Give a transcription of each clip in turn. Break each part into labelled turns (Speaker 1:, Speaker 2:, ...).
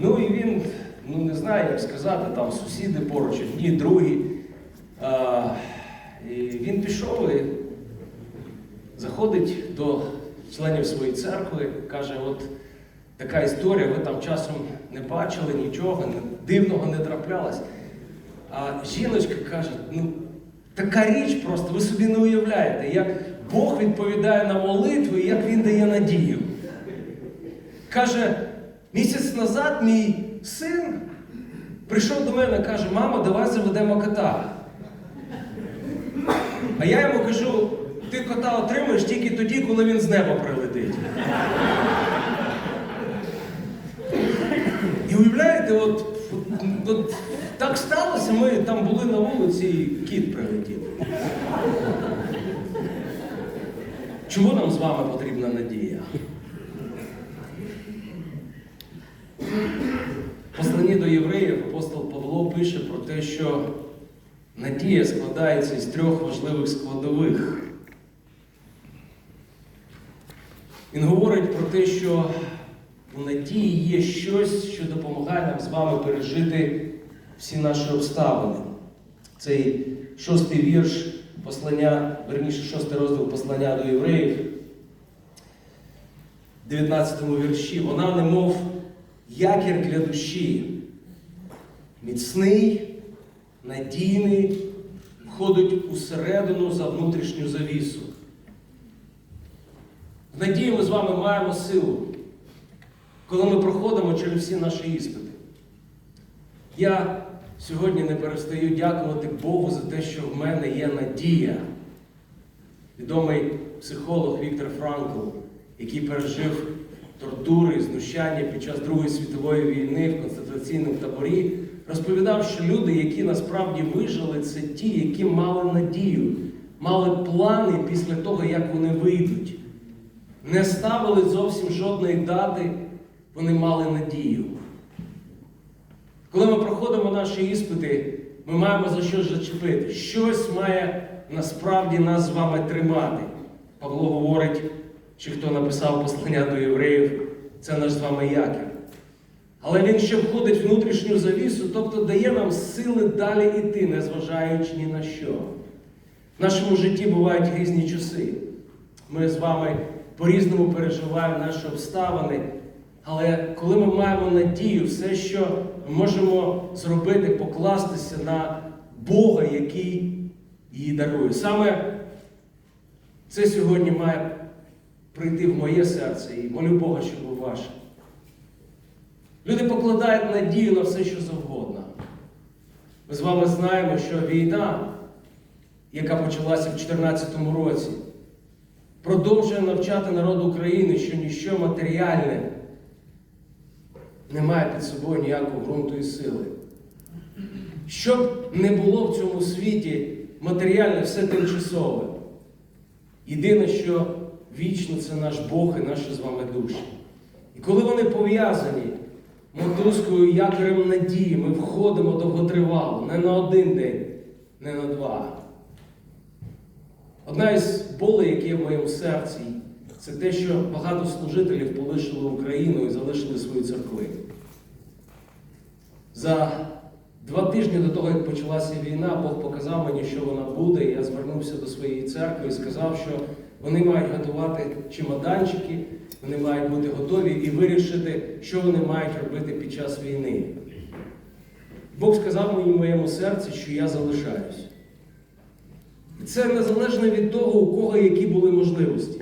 Speaker 1: Ну і він, ну не знаю, як сказати, там сусіди поруч, одні, другі. А, і він пішов і заходить до членів своєї церкви, каже, от така історія, ви там часом не бачили нічого, дивного не траплялось. А жіночка каже, ну така річ просто, ви собі не уявляєте, як Бог відповідає на молитви і як він дає надію. Каже, місяць назад мій син прийшов до мене і каже, мама, давай заведемо кота. А я йому кажу, ти кота отримаєш тільки тоді, коли він з неба прилетить. І уявляєте, от, от, от так сталося, ми там були на вулиці, і кіт прилетів. Чому нам з вами потрібна надія? В посланні до євреїв апостол Павло пише про те, що надія складається із трьох важливих складових. Він говорить про те, що у надії є щось, що допомагає нам з вами пережити всі наші обставини. Цей шостий вірш послання, верніше, шостий розділ послання до євреїв, в 19 вірші, вона немов якір для душі, міцний, надійний, входить усередину за внутрішню завісу. В надії ми з вами маємо силу, коли ми проходимо через всі наші іспити. Я сьогодні не перестаю дякувати Богу за те, що в мене є надія. Відомий психолог Віктор Франкл, який пережив тортури, знущання під час Другої світової війни в концентраційному таборі, розповідав, що люди, які насправді вижили, це ті, які мали надію, мали плани після того, як вони вийдуть. Не ставили зовсім жодної дати, вони мали надію. Коли ми проходимо наші іспити, ми маємо за що зачепити. Щось має насправді нас з вами тримати. Павло говорить, чи хто написав послання до євреїв, це наш з вами якір. Але він ще входить внутрішню завісу, тобто дає нам сили далі йти, незважаючи ні на що. В нашому житті бувають різні часи. Ми з вами по-різному переживаємо наші обставини. Але коли ми маємо надію, все, що ми можемо зробити, покластися на Бога, який її дарує. Саме це сьогодні має прийти в моє серце і молю Бога, щоб був ваше. Люди покладають надію на все, що завгодно. Ми з вами знаємо, що війна, яка почалася в 2014 році, продовжує навчати народ України, що ніщо матеріальне не має під собою ніякого ґрунту і сили. Щоб не було в цьому світі матеріальне все тимчасове. Єдине, що вічно це наш Бог і наші з вами душі. І коли вони пов'язані мотузкою якорем надії, ми входимо довготривало, не на один день, не на два. Одна із болей, які є в моєму серці, це те, що багато служителів полишили Україну і залишили свої церкви. За два тижні до того, як почалася війна, Бог показав мені, що вона буде. Я звернувся до своєї церкви і сказав, що вони мають готувати чемоданчики, вони мають бути готові і вирішити, що вони мають робити під час війни. Бог сказав мені в моєму серці, що я залишаюсь. І це незалежно від того, у кого які були можливості.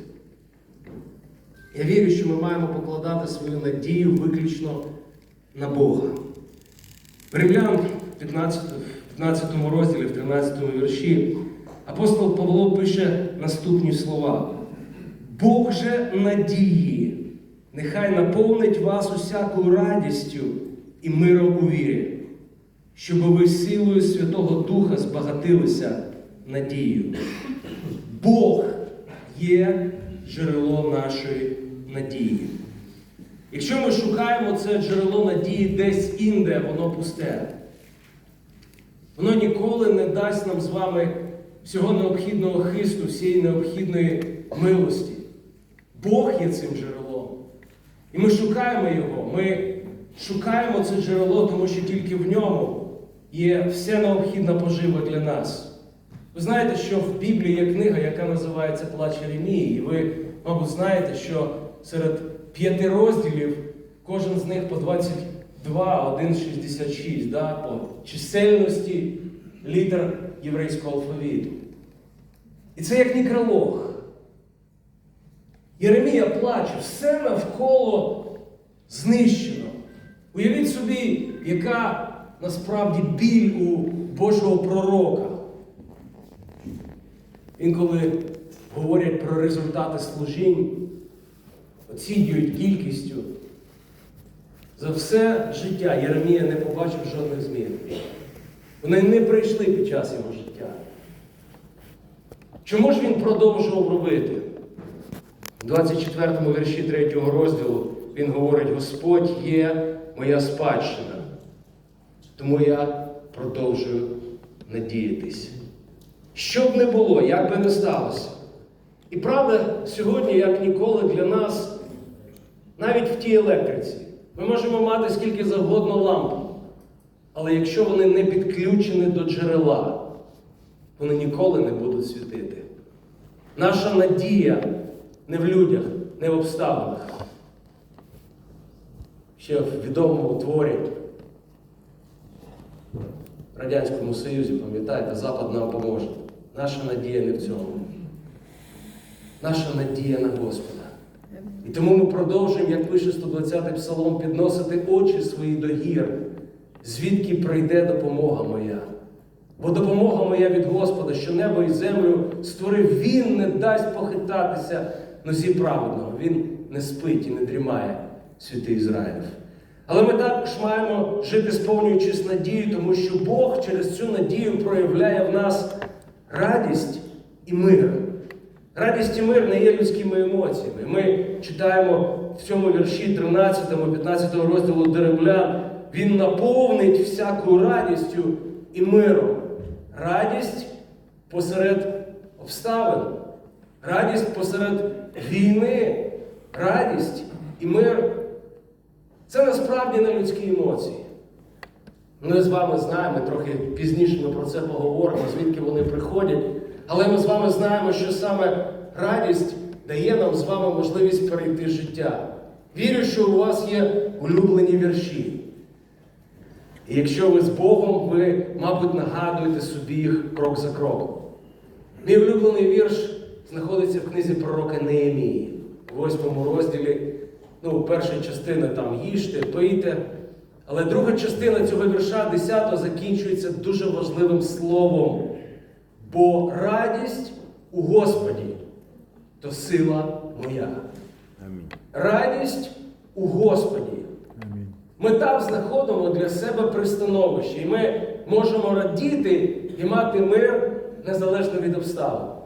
Speaker 1: Я вірю, що ми маємо покладати свою надію виключно на Бога. В Римлян в 15, 15 розділі, в 13 вірші, апостол Павло пише наступні слова. Бог же надії, нехай наповнить вас усякою радістю і миром у вірі, щоб ви силою Святого Духа збагатилися надією. Бог є джерело нашої надії. Якщо ми шукаємо це джерело надії десь інде, воно пусте. Воно ніколи не дасть нам з вами всього необхідного хисту, всієї необхідної милості. Бог є цим джерелом. І ми шукаємо його, ми шукаємо це джерело, тому що тільки в ньому є вся необхідна пожива для нас. Ви знаєте, що в Біблії є книга, яка називається Плач Єремії. І ви, мабуть, знаєте, що серед п'яти розділів кожен з них по 22, 1,66 да, по чисельності літер єврейського алфавіту. І це як некролог. Єремія плаче, все навколо знищено. Уявіть собі, яка насправді біль у Божого пророка. Інколи говорять про результати служінь, оцінюють кількістю. За все життя Єремія не побачив жодних змін. Вони не прийшли під час його життя. Чому ж він продовжував робити? У 24 му вірші 3 розділу він говорить: Господь є моя спадщина, тому я продовжую надіятись. Що б не було, як би не сталося. І правда, сьогодні, як ніколи, для нас, навіть в тій електриці, ми можемо мати скільки завгодно ламп, але якщо вони не підключені до джерела, вони ніколи не будуть світити. Наша надія не в людях, не в обставинах. Ще в відомому творі в Радянському Союзі, пам'ятаєте, Запад нам поможе. Наша надія не в цьому. Наша надія на Господа. І тому ми продовжуємо, як пише 120-й псалом, підносити очі свої до гір, звідки прийде допомога моя. Бо допомога моя від Господа, що небо і землю створив, Він не дасть похитатися нозі праведного. Він не спить і не дрімає, святий Ізраїль. Але ми також маємо жити, сповнюючись надію, тому що Бог через цю надію проявляє в нас радість і мир. Радість і мир не є людськими емоціями. Ми читаємо в цьому вірші 13, 15 розділу Деревлян. Він наповнить всякою радістю і миром. Радість посеред обставин, радість посеред війни, радість і мир. Це насправді не людські емоції. Ми з вами знаємо, трохи пізніше ми про це поговоримо, звідки вони приходять. Але ми з вами знаємо, що саме радість дає нам з вами можливість перейти життя. Вірю, що у вас є улюблені вірші. І якщо ви з Богом, ви, мабуть, нагадуєте собі їх крок за кроком. Мій улюблений вірш знаходиться в книзі пророка Неемії, у восьмому розділі. Ну, перша частина там їжте, пийте. Але друга частина цього вірша 10 закінчується дуже важливим словом. Бо радість у Господі то сила моя.
Speaker 2: Амінь.
Speaker 1: Радість у Господі.
Speaker 2: Амінь.
Speaker 1: Ми там знаходимо для себе пристановище, і ми можемо радіти і мати мир незалежно від обставин.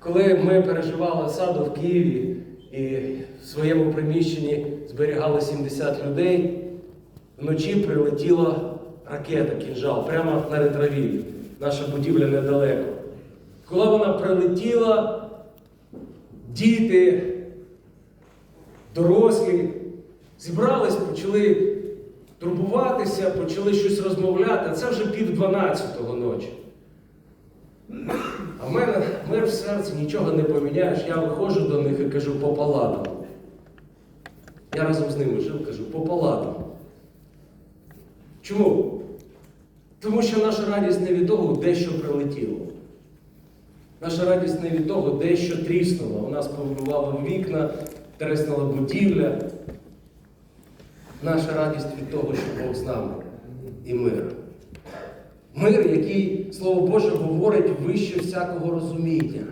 Speaker 1: Коли ми переживали осаду в Києві і в своєму приміщенні зберігали 70 людей, вночі прилетіла ракета кінжал прямо на ретровіль. Наша будівля недалеко. Коли вона прилетіла, діти, дорослі зібрались, почали турбуватися, почали щось розмовляти, це вже пів дванадцятого ночі. А в мене мир в серці, нічого не поміняєш. Я виходжу до них і кажу по палатам. Я разом з ними жив, кажу, по палатам. Чому? Тому що наша радість не від того, де що прилетіло. Наша радість не від того, де що тріснуло. У нас побували вікна, треснула будівля. Наша радість від того, що Бог з нами і мир. Мир, який, Слово Боже, говорить вище всякого розуміння.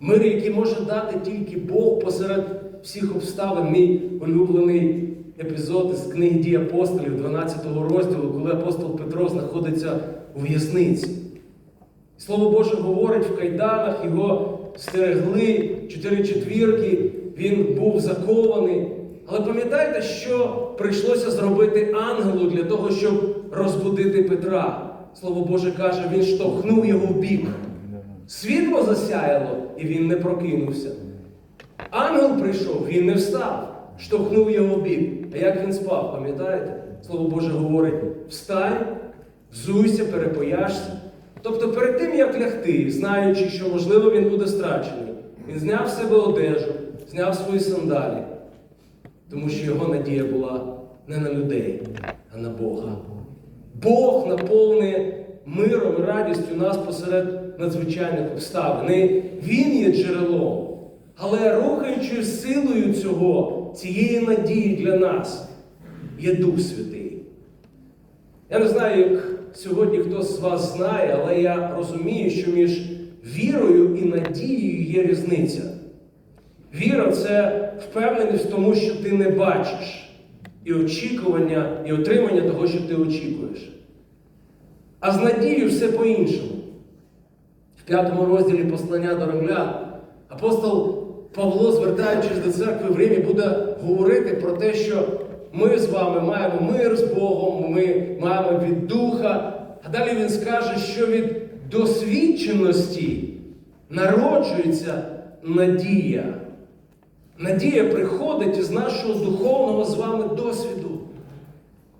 Speaker 1: Мир, який може дати тільки Бог посеред всіх обставин. Мій улюблений епізод із книги дій апостолів, 12 розділу, коли апостол Петро знаходиться у в'язниці. Слово Боже говорить в кайданах, його стерегли чотири четвірки, він був закований. Але пам'ятаєте, що прийшлося зробити ангелу для того, щоб розбудити Петра? Слово Боже каже, він штовхнув його в бік. Світло засяяло, і він не прокинувся. Ангел прийшов, він не встав, штовхнув його в бік. А як він спав, пам'ятаєте? Слово Боже говорить: встань, взуйся, перепояшся. Тобто перед тим, як лягти, знаючи, що можливо він буде страчений, він зняв з себе одежу, зняв свої сандалі, тому що його надія була не на людей, а на Бога. Бог наповнює миром і радістю нас посеред надзвичайних обставин. І Він є джерелом, але рухаючою силою цього, цієї надії для нас є Дух Святий. Я не знаю, як сьогодні хтось з вас знає, але я розумію, що між вірою і надією є різниця. Віра це впевненість в тому, що ти не бачиш, і очікування, і отримання того, що ти очікуєш. А з надією все по-іншому. В п'ятому розділі послання до римлян апостол Павло, звертаючись до церкви в Римі, буде говорити про те, що ми з вами маємо мир з Богом, ми маємо від Духа. А далі він скаже, що від досвідченості народжується надія. Надія приходить із нашого духовного з вами досвіду.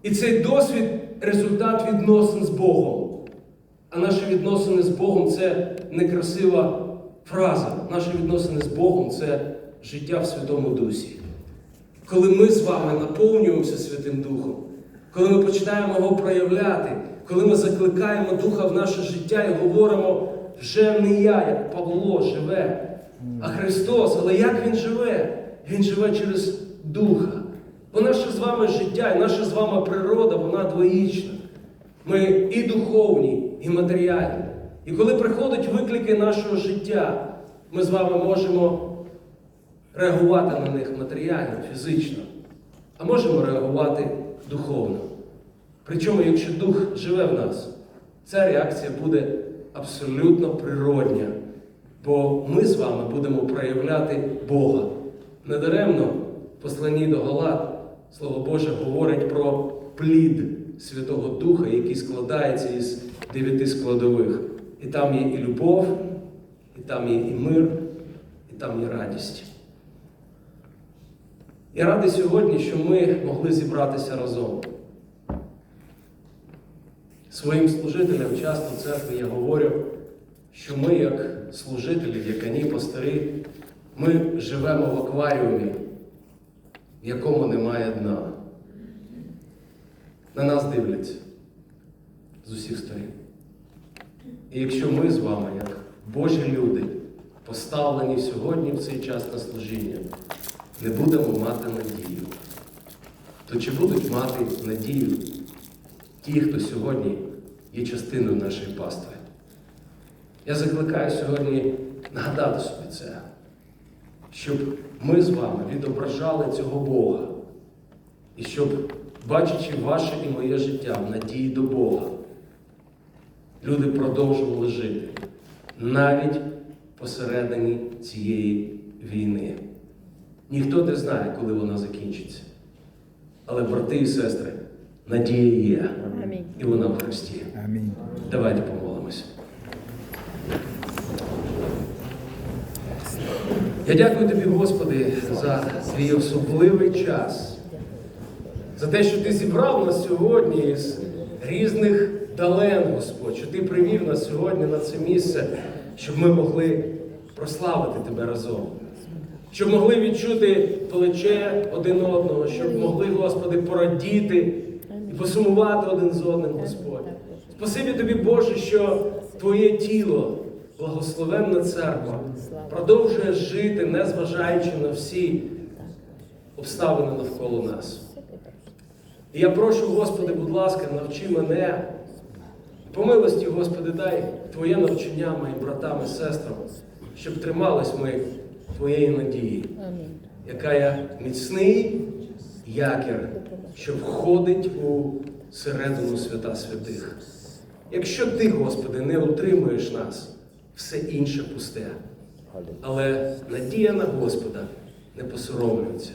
Speaker 1: І цей досвід результат відносин з Богом. А наші відносини з Богом це не красива фраза. Наші відносини з Богом це життя в Святому Дусі. Коли ми з вами наповнюємося Святим Духом, коли ми починаємо його проявляти, коли ми закликаємо Духа в наше життя і говоримо, вже не я, як Павло, живе, а Христос. Але як Він живе? Він живе через Духа. Бо наше з вами життя і наша з вами природа, вона двоїчна. Ми і духовні, і матеріальні. І коли приходять виклики нашого життя, ми з вами можемо реагувати на них матеріально, фізично, а можемо реагувати духовно. Причому, якщо дух живе в нас, ця реакція буде абсолютно природня, бо ми з вами будемо проявляти Бога. Недаремно в посланні до Галат Слово Боже говорить про плід Святого Духа, який складається із дев'яти складових. І там є і любов, і там є і мир, і там є радість. Я радий сьогодні, що ми могли зібратися разом. Своїм служителям часто в церкві я говорю, що ми, як служителі, як ані пастирі, ми живемо в акваріумі, в якому немає дна. На нас дивляться з усіх сторін. І якщо ми з вами, як Божі люди, поставлені сьогодні в цей час на служіння, не будемо мати надію, то чи будуть мати надію ті, хто сьогодні є частиною нашої пастви? Я закликаю сьогодні нагадати собі це, щоб ми з вами відображали цього Бога, і щоб, бачачи ваше і моє життя в надії до Бога, люди продовжували жити навіть посередині цієї війни. Ніхто не знає, коли вона закінчиться. Але, брати і сестри, надія є,
Speaker 2: Амінь.
Speaker 1: і вона в Христі.
Speaker 3: Амінь.
Speaker 1: Давайте помолимося. Я дякую тобі, Господи, за твій особливий час, за те, що ти зібрав нас сьогодні з різних дален, Господь, що ти привів нас сьогодні на це місце, щоб ми могли прославити тебе разом. Щоб могли відчути плече один одного, щоб могли, Господи, порадіти і посумувати один з одним, Господь. Спасибі тобі, Боже, що Твоє тіло, благословенна церква, продовжує жити, незважаючи на всі обставини навколо нас. І я прошу, Господи, будь ласка, навчи мене. По милості, Господи, дай Твоє навчання моїм братам і сестрам, щоб тримались ми Твоєї надії, яка є міцний якір, що входить у середину свята святих. Якщо ти, Господи, не утримуєш нас, все інше пусте. Але надія на Господа не посоромлюється,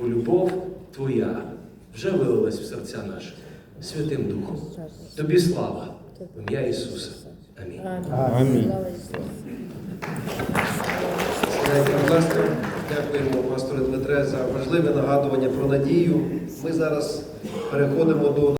Speaker 1: бо любов Твоя вже вилилась в серця наші Святим Духом. Тобі слава, в ім'я Ісуса. Амінь.
Speaker 2: Амінь. Дякуємо, пасторе Дмитре, за важливе нагадування про надію. Ми зараз переходимо до